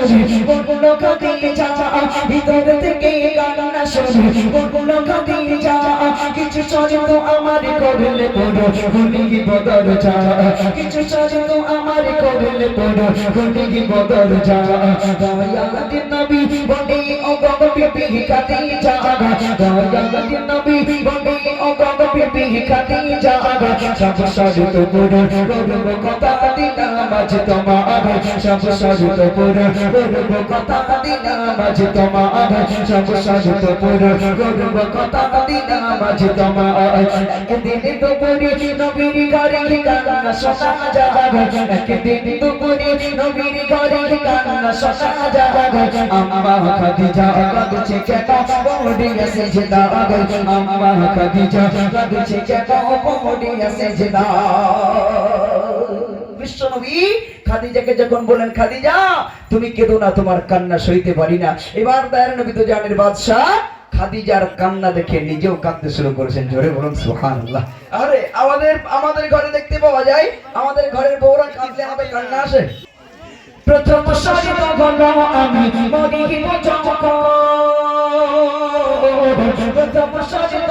শুনি বলল খাদিজা ভিতর থেকে কান্না শুনি বলল খাদিজা কিছু শর্ত আমার করলে পড়ো খুলে গিব দরজা কিছু শর্ত আমার করলে পড়ো খুলে গিব দরজা দয়াল নবী ও গগ বিবি খাদিজা সব শর্ত পড়ো করব কথা দিলাম আজ তোমার সব শর্ত পড়ো করব কথা দিলাম আজ তোমার সব শর্ত পড়ো করব কথা দিলাম আজ তোমার একদিন দুপুরে নবীর ঘরে কান্না শোনা যাবে, একদিন দুপুরে নবীর ঘরে কান্না শোনা যাবে। আম্মা খাদিজা কাঁদছে কেন? পড়ে গেছে জেদা আম্মা খাদিজা কাঁদছে কেন পড়ে গেছে জেদা বিশ্বনবী খাদিজাকে যখন বলেন খাদিজা, তুমি কেঁদো না, তোমার কান্না সইতে পারি না। এবার দয়ার নবী তো জানের বাদশাহ খাদিজার কান্না দেখে নিজেও কাঁদতে শুরু করেছেন। জোরে বলুন, সুবহানাল্লাহ। আরে, আমাদের আমাদের ঘরে দেখতে পাওয়া যায়, আমাদের ঘরের বউরা কাঁদলে আমাদের কান্না আসে। প্রথম আমি প্রথম সরিত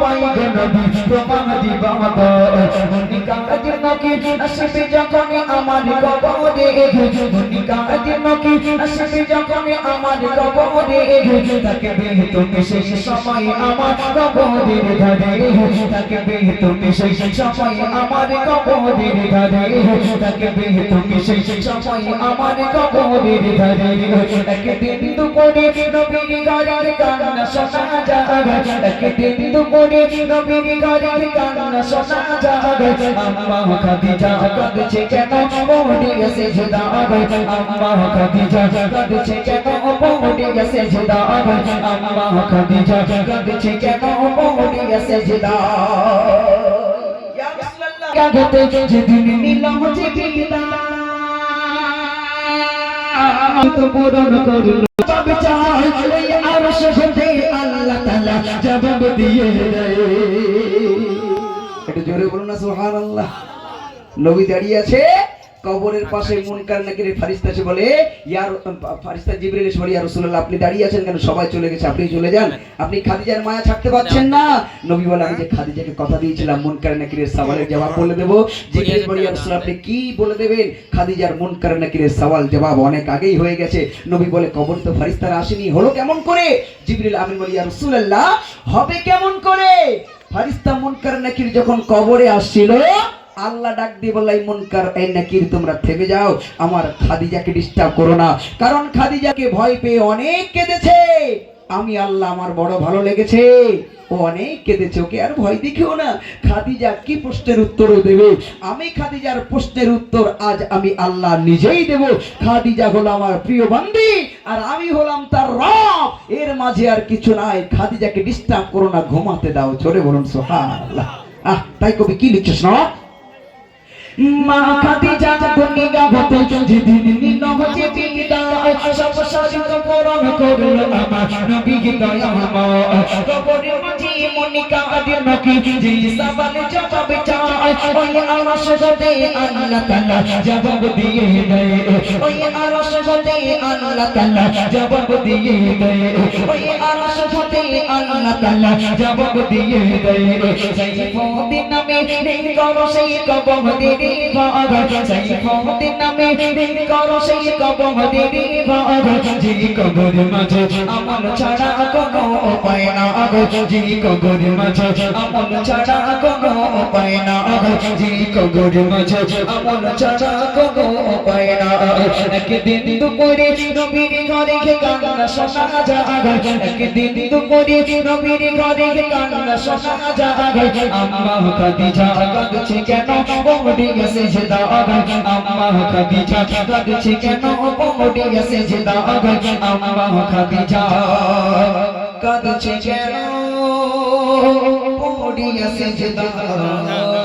পাই গনদি তোমার দিবাব নিকাত নকি আসবে যখন আমার কবরে নিকাত নকি আসবে যখন আমার কবরে তাকে বেহে তুমি সেই সময় আমার কবরের ধারে তাকে বেহে তুমি সেই সময় আমার কবরের ধারে তাকে বেহে তুমি সেই সময় আমার কবরের ধারে একদিন দুপুরে নবীর ঘরের কান্না শোনা যাবে একদিন দুপুরে নবীর ঘরের কান্না শোনা যাবে আম্মা খাদিজা কাঁদছে কেন পড়ে গেছে জুদা আম্মা খাদিজা কাঁদছে কেন পড়ে গেছে জুদা আম্মা খাদিজা কাঁদছে কেন পড়ে গেছে জুদা কাগতে যেদিন নিলাম চিঠিটা তো পূরণ করল তবে চাই আরশ জবাব দিয়ে দেয়। একটু জোরে বলুন না সুবহানাল্লাহ। নবী দাঁড়িয়ে আছে। কবরের পাশে মুনকার নাকিরের ফারিস্তা এসে বলে ইয়ার ফারিস্তা জিবরিল এসে বলে ইয়া রাসূলুল্লাহ আপনি দাঁড়িয়ে আছেন কেন? সবাই চলে গেছে আপনি চলে যান। আপনি খাদিজার মায়া ছাড়তে পারছেন না। নবী বলে আমি যে খাদিজাকে কথা দিয়েছিলাম মুনকার নাকিরের সওয়ালের জবাব বলে দেব। জিবরিল বলে ইয়া রাসূলুল্লাহ আপনি কি বলে দেবেন? খাদিজার মুনকার নাকিরের সওয়াল জবাব অনেক আগেই হয়ে গেছে। নবী বলে কবর তো ফারিস্তারা আসেনি হলো কেমন করে? জিবরিল আমিন বলে ইয়া রাসূলুল্লাহ হবে কেমন করে? ফারিস্তা মুনকার নাকির যখন কবরে আসছিল আল্লাহ ডাক দিয়ে বললাই মুনকার, এই নাকির, তোমরা থেমে যাও। আমার খাদিজাকে ডিস্টার্ব করো না। কারণ খাদিজাকে ভয় পেয়ে অনেক কেঁদেছে। আমি আল্লাহ আমার বড় ভালো লেগেছে। ও অনেক কেঁদেছে, ওকে আর ভয় দেখিও না। খাদিজা কি প্রশ্নের উত্তরও দেবে? আমি খাদিজার প্রশ্নের উত্তর আজ আমি আল্লাহ নিজেই দেব। খাদিজা হলো আমার প্রিয় বান্দি, আর আমি হলাম তার রব। এর মাঝে আর কিছু নাই। খাদিজাকে ডিস্টার্ব করো না, ঘুমাতে দাও। জোরে বলুন সোহা আল্লাহ আহ, তাই কবি কি লিখছিস না মা খাদিজা দুনিয়া হতে যেদিন নিন হচ্ছে বিদায় সব সাজিত করণ করল আমার নবী দয়াময় কবরের মাঝে মনিকা আদি নাকি যে সবাল জবাব চায় ওই আরশ হতে আল্লাহ তাআলা জবাব দিয়ে দেয় ওই আরশ হতে আল্লাহ তাআলা জবাব দিয়ে দেয় ওই আরশ হতে আল্লাহ তাআলা জবাব দিয়ে দেয় সাইফুদ্দিন নামে দিন করো সেই কবরের ভাগ সাইফুদ্দিন নামে দিন করো সেই কবরের ভাগ যে কবর মাঝে আমল ছাড়া কোনো উপায় না যে কবর মাঝে, আমল ছাড়া কোনো উপায় না। যে কবর মাঝে, আমল ছাড়া কোনো উপায় না। একদিন দুপুরে নবীর ঘরে কান্না শোনা যায়। একদিন দুপুরে নবীর ঘরে কান্না শোনা যায়। আম্মা খাদিজা কাঁদছে কেন? বমড়ি গেছে যে আম্মা খাদিজা কাঁদছে কেন? বমড়ি গেছে যে আম্মা খাদিজা কাঁদছে কেন পড়িয়া দাগ